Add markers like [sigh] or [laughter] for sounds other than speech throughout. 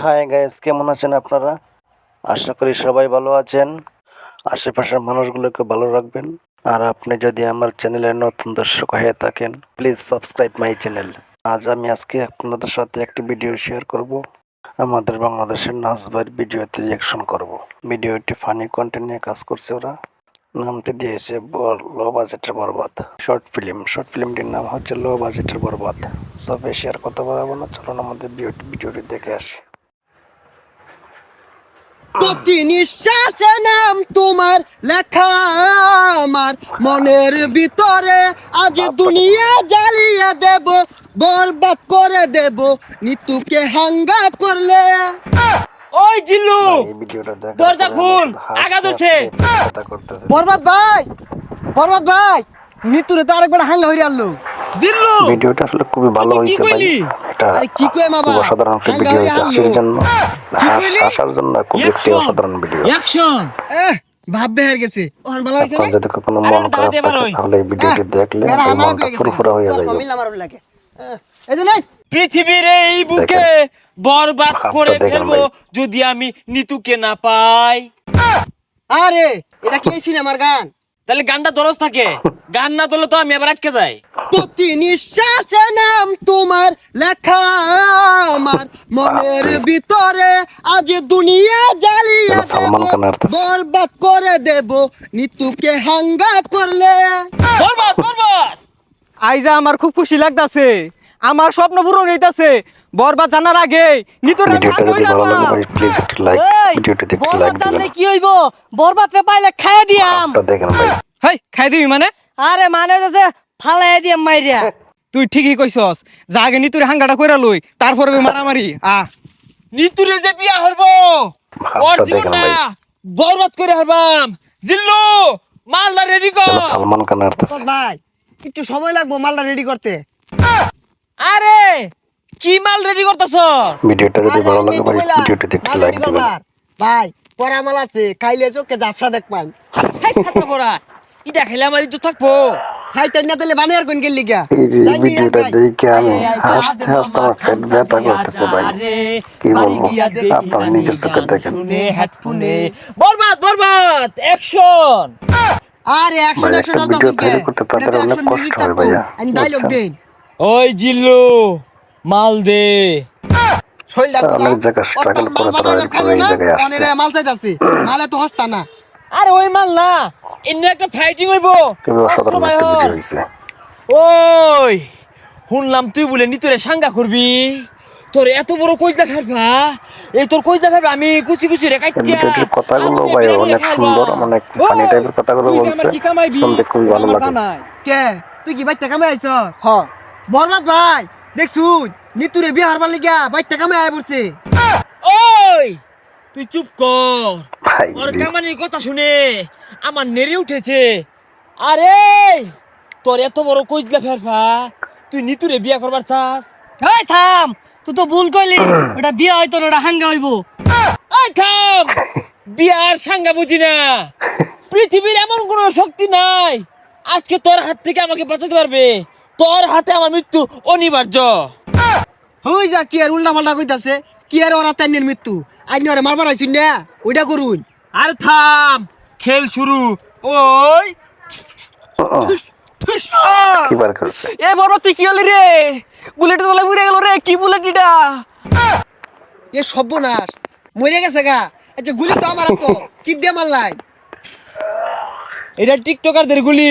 Hi guys কেমন আছেন আপনারা? আশা করি সবাই ভালো আছেন। আশেপাশের মানুষগুলোকে ভালো রাখবেন। আর আপনি যদি আমার চ্যানেলের নতুন দর্শক হয়ে থাকেন প্লিজ সাবস্ক্রাইব মাই চ্যানেল আজ আমি আজকে আপনাদের সাথে একটি ভিডিও শেয়ার করব। আমাদের বাংলাদেশের নাচবার ভিডিওতে রিয়াকশন করব। ভিডিওটি ফানি কন্টেন্ট নিয়ে কাজ করছে ওরা। নামটি দিয়েছে লো বাজেটের বরবাদ। শর্ট ফিল্ম শর্ট ফিল্মটির নাম হচ্ছে লো বাজেটের বরবাদ। সব বেশি আর কথা বলাবো না। চলুন আমাদের ভিডিওটি ভিডিওটি দেখে আসি। প্রতি নিঃশ্বাসে নাম তোমার লেখা আমার। মনের ভিতরে আজ দুনিয়া জ্বালিয়ে দেব বরবাদ করে দেব নিতুকে হাঙ্গা করলে। ওই জিল্লু দরজা খুল, আগা ধরছে। বরবাদ ভাই বরবাদ ভাই নিতুরে তো আরেকবার হাঙ্গা হইরে আনলো। ভিডিওটা আসলে খুবই ভালো হয়েছে ভাই। এটা খুব অসাধারণ একটা ভিডিও হয়েছে। হাসির জন্য। হাসার জন্য খুব একটি অসাধারণ ভিডিও অ্যাকশন ভাব বেহার গেছে। ওখান ভালো হয়েছে আপনার না যদি কখনো মন খারাপ থাকে তাহলে এই ভিডিওটি দেখলে মেরা মনটা হয়ে ফুরফুরা হয়ে যাবে। মিললাম আরও লাগে। এই যে পৃথিবীর এই বুকে বরবাদ করে ফেলব যদি আমি নিতুকে না পাই। আরে এটা কি সিনেমার গান? তাহলে গানটা দরজ থাকে। গান না তোলে তো আমি আবার আটকে যাই। প্রতি নিঃশ্বাসে নাম তোমার লেখা আমার। মনের ভিতরে আজ দুনিয়া জ্বালিয়ে। বরবাদ করে দেব নিতুকে হাঙ্গা করলে। বরবাদ বরবাদ! আইজা আমার খুব খুশি লাগতাছে। আমার স্বপ্ন পূরণ হইতাছে। বরবাদ জানার আগে নিতুর ভিডিওটা যদি ভালো লাগে ভাই প্লিজ একটি লাইক ভিডিওটিতে একটি লাইক দিবেন। জানলে কি হইব? বরবাদ রে পাইলে খাইয়া দিয়াম। ভাবটা দেখেন ভাই। হেই খাই দিবি মানে? আরে মানে যে ফালাই দিয়ে মাইরিয়া তুই ঠিকই কইছস। যা আগে নিতুরে হাঙ্গাটা কইরা লই তারপরে মারামারি। আ। নিতুরে যে বিয়া হরবো ওর জীবনটা বরবাদ করে হারবাম। জিল্লু মালদা রেডি কর। সালমান খান আসতেছে ভাই একটু সময় লাগবো মালটা রেডি করতে। আরে কি মাল রেডি করতেছ? ভিডিওটা যদি ভালো লাগে ভাই ভিডিওটিতে একটি লাইক দিবেন। ভাই পরা মাল আছে খাইলে চোখে জাফসা দেখ পান হাই ছাতা পড়া ইটা খেলে আমার ইজ্জত থাকব। খাইতেন না তাহলে বানিয়ার কোন গেলি গা এই ভিডিওটা দেখে আমি হাসতে হাসতে আমার পেট ব্যথা করতেছে ভাই। কি বলব? আপনারা নিজের চোখে দেখেন। হেডফোনে। বরবাদ বরবাদ অ্যাকশন আরে অ্যাকশন অ্যাকশন তৈরি করতে তাদের অনেক কষ্ট হয় ভাইয়া, আমি ডায়লগ দেই। ওই জিল্লু মাল দে। শৈলটা তা অনেক জায়গায় struggle করে তারা এরপরে এই জায়গায় আসছে। মাল চাইতাছে। মালে তো হস্তা না। আরে ওই মাল না। এমনি একটা ফাইটিং হইব। খুবই অসাধারণ একটা ভিডিও হয়েছে ওই শুনলাম তুই বলে নি তোরে সাঙ্গা করবি। তোর এত বড় কইজা ফেলবা এই তোর কইজা ফেলবা আমি কুচি কুচি রে কাটিয়া কথাগুলো ভাই অনেক সুন্দর অনেক ফানি টাইপের কথাগুলো তুই বলছে। কি কামাইবি? শুনতে খুবই ভালো লাগে। কে? তুই কি বাইতে কামে আইছ হ। বরবাদ ভাই দেখছু নিতুরে বিয়ে হারবার লিগা বাইতে কামে আয় পড়ছে। ওই তুই চুপ কর। ভাই ওর কামানির কথা শুনে আমার নেড়ে উঠেছে। আরে তোর এত বড় কইজলা ফেরফা তুই নিতুরে বিয়া করবার চাস? এই থাম তুই তো ভুল কইলি ওটা বিয়ে হয়তো না, ওটা হাঙ্গা হইব। এই থাম বিয়ার সাঙ্গা বুঝি না। [laughs] পৃথিবীর এমন কোনো শক্তি নাই আজকে তোর হাত থেকে আমাকে বাঁচাতে পারবে। তোর হাতে আমার মৃত্যু অনিবার্য। হই যা কি আর উল্টা পাল্টা কইতাছে? কি আর ওরা তাইনের মৃত্যু? আইনি ওরে মারবার আইছুন না ওইটা করুন। আর থাম খেল শুরু। ওই কি বার করছে এ বড় তুই কি হলি রে? বুলেট তোলা উড়ে গেল রে কি বুলেট এটা? এ সর্বনাশ মরে গেছে গা। আচ্ছা গুলি তো আমার তো কি দিয়ে মারলাই। এটা টিকটকারদের গুলি।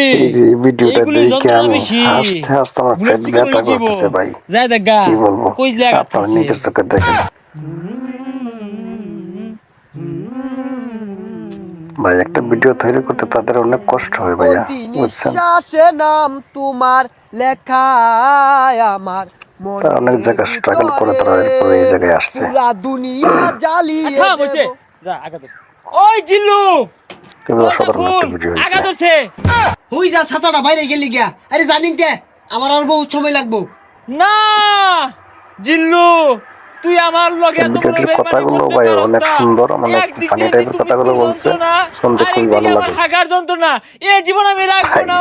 ভিডিওটা দেখে আমি হাসতে হাসতে আমার পেট ব্যথা করতেছে ভাই। যাই দেখ কি বলব? আপনারা। নিজের চোখে দেখেন। ভাই একটা ভিডিও তৈরি করতে তাদের অনেক কষ্ট হয় ভাইয়া বুঝছেন? নাম তোমার লেখা আমার। তারা অনেক জায়গায় struggle করে তারা এরপরে এই জায়গায় আসছে। দুনিয়া [coughs] জ্বালিয়ে। যা আগা ওই জিল্লু খুবই অসাধারণ একটা ভিডিও হয়েছে। ধরছে যা ছাতাটা বাইরে গেলি গিয়া। আরে জানিন কে আমার আর বহুত সময় লাগবো। না জিল্লু তুই আমার লগে এত বড় কথাগুলো ভাই অনেক সুন্দর, কথাগুলো বলছে। শুনতে খুবই ভালো লাগে। হাগার যন্ত্রণা। এ জীবন আমি রাখব না